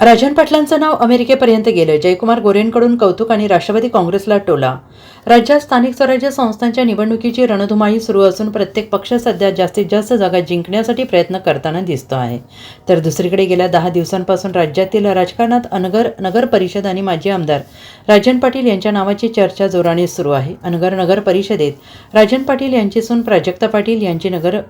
राजन पाटलांचं नाव अमेरिकेपर्यंत गेलं. जयकुमार गोरेंकडून कौतुक आणि राष्ट्रवादी काँग्रेसला टोला. राज्यात स्थानिक स्वराज्य संस्थांच्या निवडणुकीची रणधुमाळी सुरू असून प्रत्येक पक्ष सध्या जास्तीत जास्त जागा जिंकण्यासाठी प्रयत्न करताना दिसतो आहे. तर दुसरीकडे गेल्या दहा दिवसांपासून राज्यातील राजकारणात अनगर नगर परिषद आणि माजी आमदार राजन पाटील यांच्या नावाची चर्चा जोराने सुरू आहे. अनगर नगर परिषदेत राजन पाटील यांची सून प्राजक्ता पाटील यांची नगर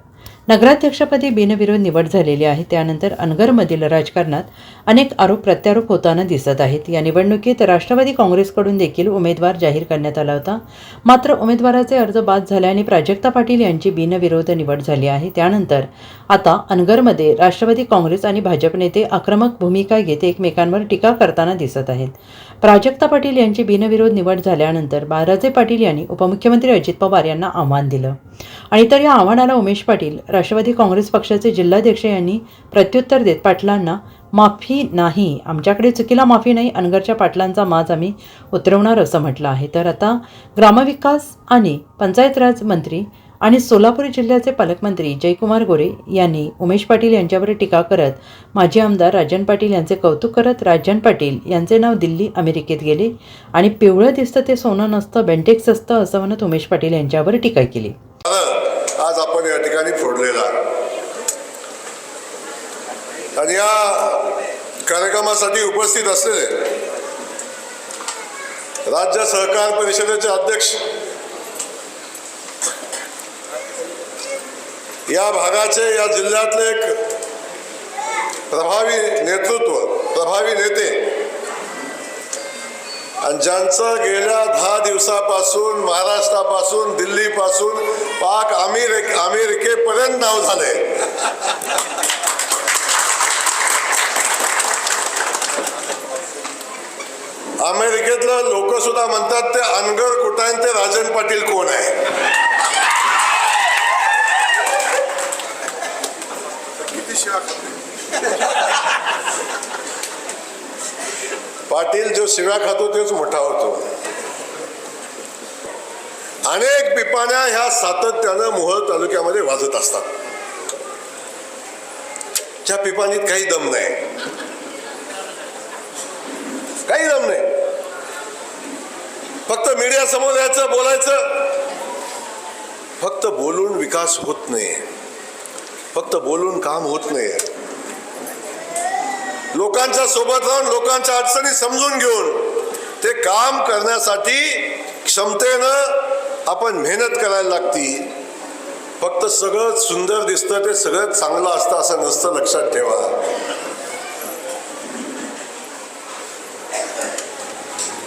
नगराध्यक्षपदी बिनविरोध निवड झालेली आहे. त्यानंतर अनगरमधील राजकारणात अनेक आरोप प्रत्यारोप होताना दिसत आहेत. या निवडणुकीत राष्ट्रवादी काँग्रेसकडून देखील उमेदवार जाहीर करण्यात आला होता. मात्र उमेदवाराचे अर्ज बाद झाल्याने प्राजक्ता पाटील यांची बिनविरोध निवड झाली आहे. त्यानंतर आता अनगरमध्ये राष्ट्रवादी काँग्रेस आणि भाजप नेते आक्रमक भूमिका घेत एकमेकांवर टीका करताना दिसत आहेत. प्राजक्ता पाटील यांची बिनविरोध निवड झाल्यानंतर बाळराजे पाटील यांनी उपमुख्यमंत्री अजित पवार यांना आव्हान दिलं. आणि तर या आव्हानाला उमेश पाटील राष्ट्रवादी काँग्रेस पक्षाचे जिल्हाध्यक्ष यांनी प्रत्युत्तर देत पाटलांना माफी नाही आमच्याकडे चुकीला माफी नाही अनगरच्या पाटलांचा माज आम्ही उतरवणार असं म्हटलं आहे. तर आता ग्रामविकास आणि पंचायत राज मंत्री आणि सोलापूर जिल्ह्याचे पालकमंत्री जयकुमार गोरे यांनी उमेश पाटील यांच्यावर टीका करत माजी आमदार राजन पाटील यांचे कौतुक करत राजन पाटील यांचे नाव दिल्ली अमेरिकेत गेले आणि पिवळं दिसतं ते सोनं नसतं बेंटेक्स असतं असं म्हणत उमेश पाटील यांच्यावर टीका केली. आपण या ठिकाणी फोडलेला. आणि या कार्यक्रमासाठी उपस्थित असलेले राज्य सहकार परिषदेचे अध्यक्ष या भागाचे या जिल्ह्यातले एक प्रभावी नेतृत्व प्रभावी नेते आणि ज्यांचं गेल्या दहा दिवसापासून महाराष्ट्रापासून दिल्लीपासून पाक अमेरिक अमेरिकेपर्यंत नाव झाले अमेरिकेतलं लोक सुद्धा म्हणतात ते अनगर कुठं आहे ते राजन पाटील कोण आहे? पाटील जो शिव्या खातो तेच मोठा होतो. अनेक पिपाण्या ह्या सातत्यानं मोहोळ तालुक्यामध्ये वाजत असतात. त्या पिपाणीत काही दम नाही. काही दम नाही. फक्त मीडिया समोर यायचं बोलायचं. फक्त बोलून विकास होत नाही. फक्त बोलून काम होत नाही. लोकांच्या सोबत राहून लोकांच्या अडचणी समजून घेऊन ते काम करण्यासाठी क्षमतेनं आपण मेहनत करायला लागती. फक्त सगळं सुंदर दिसतं ते सगळं चांगलं असतं असं नसतं लक्षात ठेवा.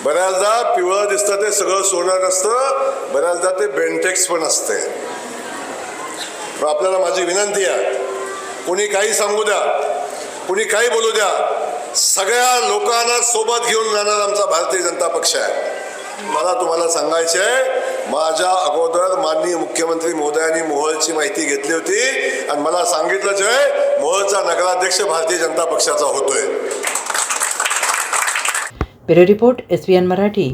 बऱ्याचदा पिवळं दिसतं ते सगळं सोनं नसतं बऱ्याचदा ते बेंटेक्स पण असते. आपल्याला माझी विनंती आहे कोणी काही सांगू द्या कुणी काही बोलू द्या. सगळ्या लोकांना सोबत घेऊन जाणार आमचा भारतीय जनता पक्ष आहे. मला तुम्हाला सांगायचे माझ्या अगोदर माननीय मुख्यमंत्री मोदयांनी मोहळची माहिती घेतली होती आणि मला सांगितलं आहे मोहळचा नगराध्यक्ष भारतीय जनता पक्षाचा होतोय. Bureau report S Marathi.